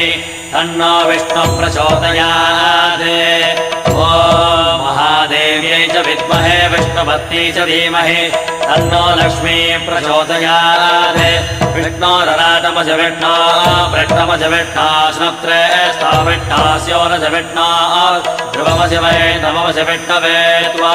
वासुदेवाय धीमहि तन्नो विष्णुः प्रचोदयात् ॐ महादेव्यै च विद्महे विष्णुपत्नी च धीमहि तन्नो लक्ष्मी प्रचोदयात् विष्णोरराटमज विष्णो वृष्णमज विष्णो स्नप्त्रे स्थाविष्णास्योरज विष्णो ध्रुवमज वै नममज विष्णवे त्वा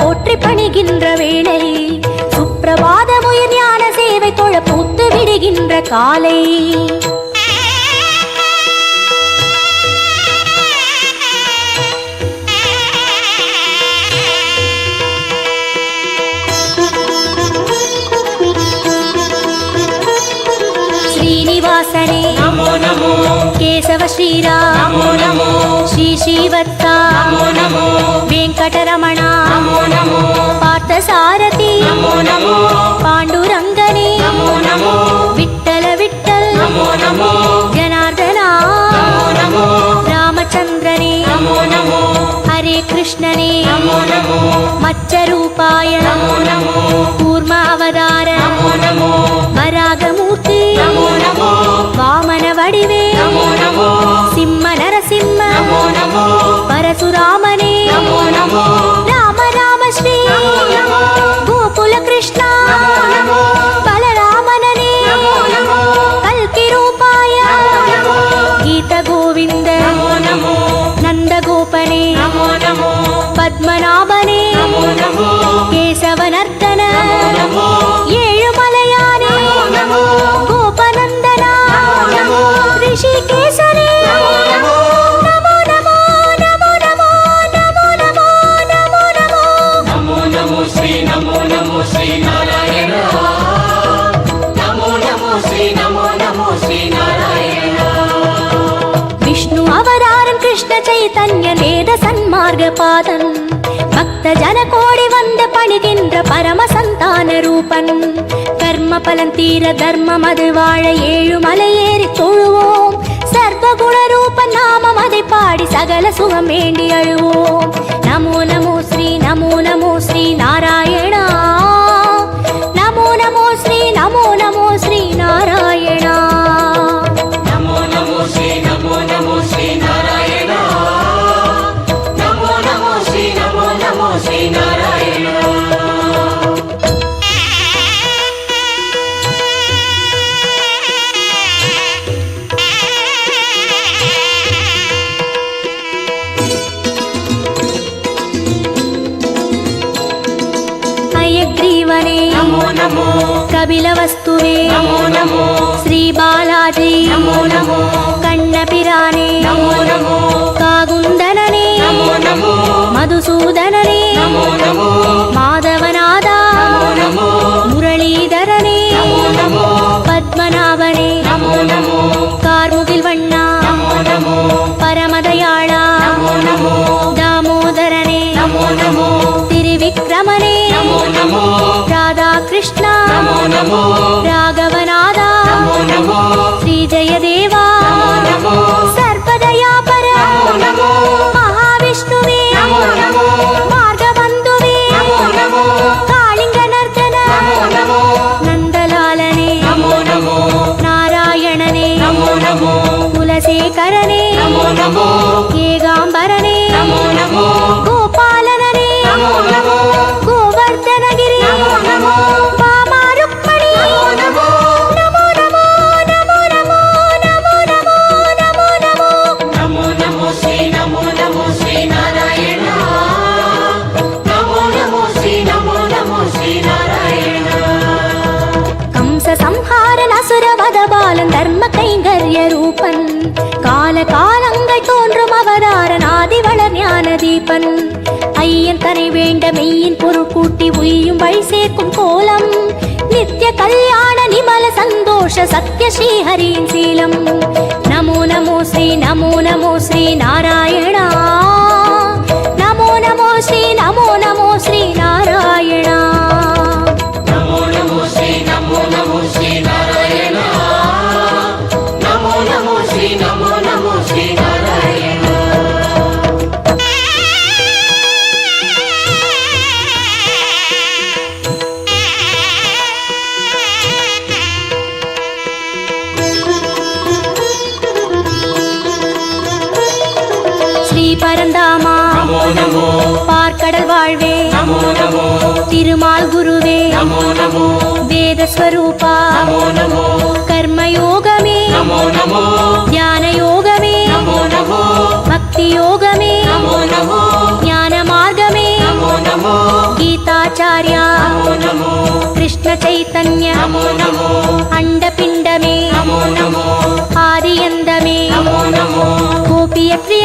போற்றி பணிகின்ற வேளை சுப்பிரபாத முயர் ஞான சேவை தொழ பூத்து விடுகின்ற காலை. వాసరే నమో నమో. కేశవ శ్రీరా నమో నమో. శ్రీ శ్రీవత్స। నమో నమో. వెంకటరమణ। నమో నమో. పార్థసారథి। నమో నమో. పాండురంగని। నమో నమో. విట్టల విట్టల్ నమో నమో. జనార్దన। నమో నమో. రామచంద్రని। నమో నమో. హరే కృష్ణనే. నమో నమో మచ్చ రూపాయ నమో నమో కూర్మావతార నమో నమో వరాగమూర్తి. నమో నమో వామన వడివే నమో నమో సింహ నరసింహ. నమో నమో పరశురామనే. నమో నమో பத்மநாபனே சந்தான ரூபன் கர்ம பலன் தீர தர்மம் அது வாழ ஏழு மலையேறி தொழுவோம். சர்வ குண நாமம் அதை பாடி சகல சுகம் வேண்டி அழுவோம். நமோ நமோ ஸ்ரீ நமோ நமோ ஸ்ரீ நாராயணா. நமோ நமோ ஸ்ரீ நமோ நமோ హనుమనే నమో కపిల వస్తువే శ్రీ బాలాజీ నమో నమో కన్నపిరానే కాగుందననే మధుసూదననే మాధవనాథ మురళీధరనే పద్మనాభనే కార్ముగిల్ పరమదయాళ దామోదరనే నమో విక్రమనే రాధాకృష్ణ రాఘవనాథ శ్రీ జయదేవ பிரதீபன் ஐயன் தனை வேண்ட மெய்யின் பொருள் கூட்டி உயும் வழி சேர்க்கும் கோலம். நித்திய கல்யாண நிமல சந்தோஷ சத்ய ஸ்ரீஹரியின் சீலம். நமோ நமோ ஸ்ரீ நமோ நமோ ஸ்ரீ நாராயணா. நமோ நமோ ஸ்ரீ நமோ நமோ ஸ்ரீ நாராயணா. பரந்தாமா பார்க்கடல் வாழ்வே திருமால் குருவே வேதஸ்வரூபா கர்மயோகமே ஞான யோகமே பக்தி யோகமே ஞான மார்கமே கீதாச்சாரியா கிருஷ்ண சைத்தன்ய அண்ட பிண்டமே ஆதியந்தமே கோபியத்ரி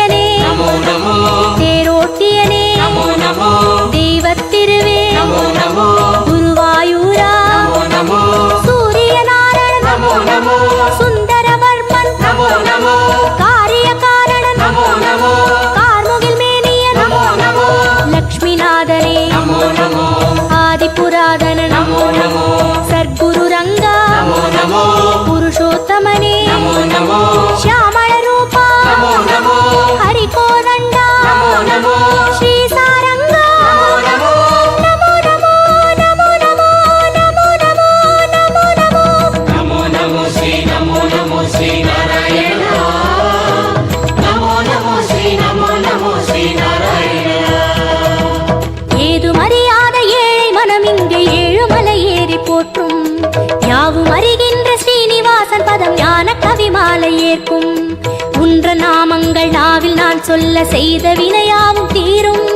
ஞான கவி மாலை ஏற்கும். உன்ற நாமங்கள் நாவில் நான் சொல்ல செய்த வினையாவும் தீரும்.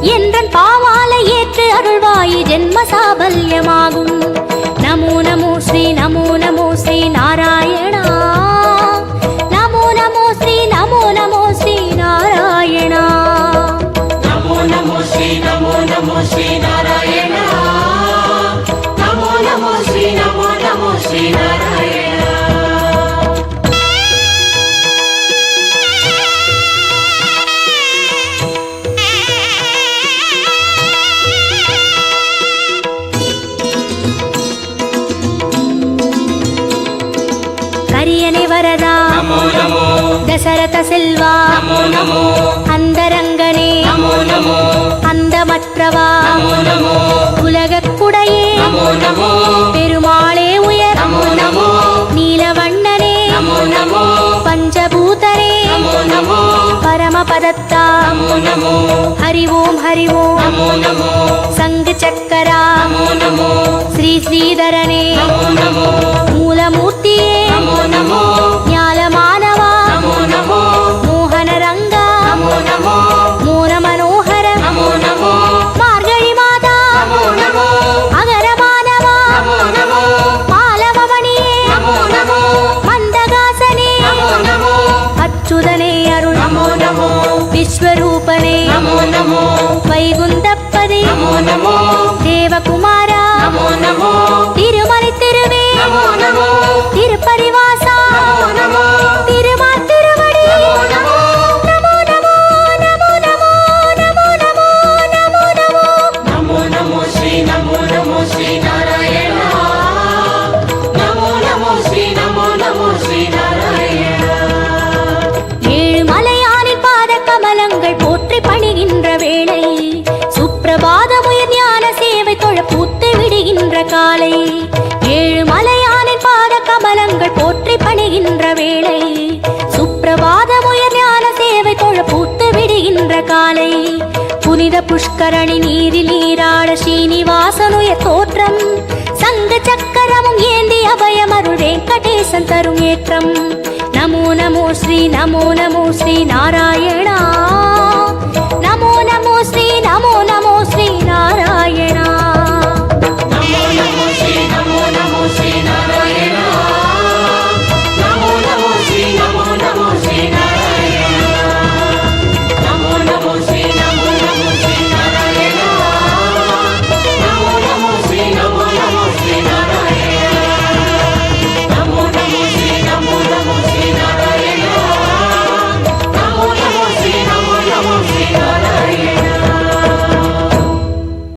என்றன் பாவாலை ஏற்று அருள்வாயு ஜென்ம சாபல்யமாகும். நமோ நமோ ஸ்ரீ நமோ நமோ ஸ்ரீ நாராயணா. பரத செல்வா அந்தரங்கனே அந்தமற்றவா உலகக்குடையே பெருமாளே உயர் நீலவண்ணனே பஞ்சபூதரே பரமபதத்தா ஹரி ஓம் ஹரி ஓம் சங்கு சக்கரா ஸ்ரீ ஸ்ரீதரனே மூலமூர்த்தியே హాయిగుంది விடுகின்ற வேளை சுப்பிரபாத உயர் ஞான சேவை தொழ பூத்து விடுகின்ற காலை. புனித புஷ்கரணி நீரில் நீராட ஸ்ரீனிவாசனுய தோற்றம். சங்க சக்கரமும் ஏந்தி அபயம் அருள் வெங்கடேசன் தரும் ஏற்றம். நமோ நமோ ஸ்ரீ நமோ நமோ ஸ்ரீ நாராயணா.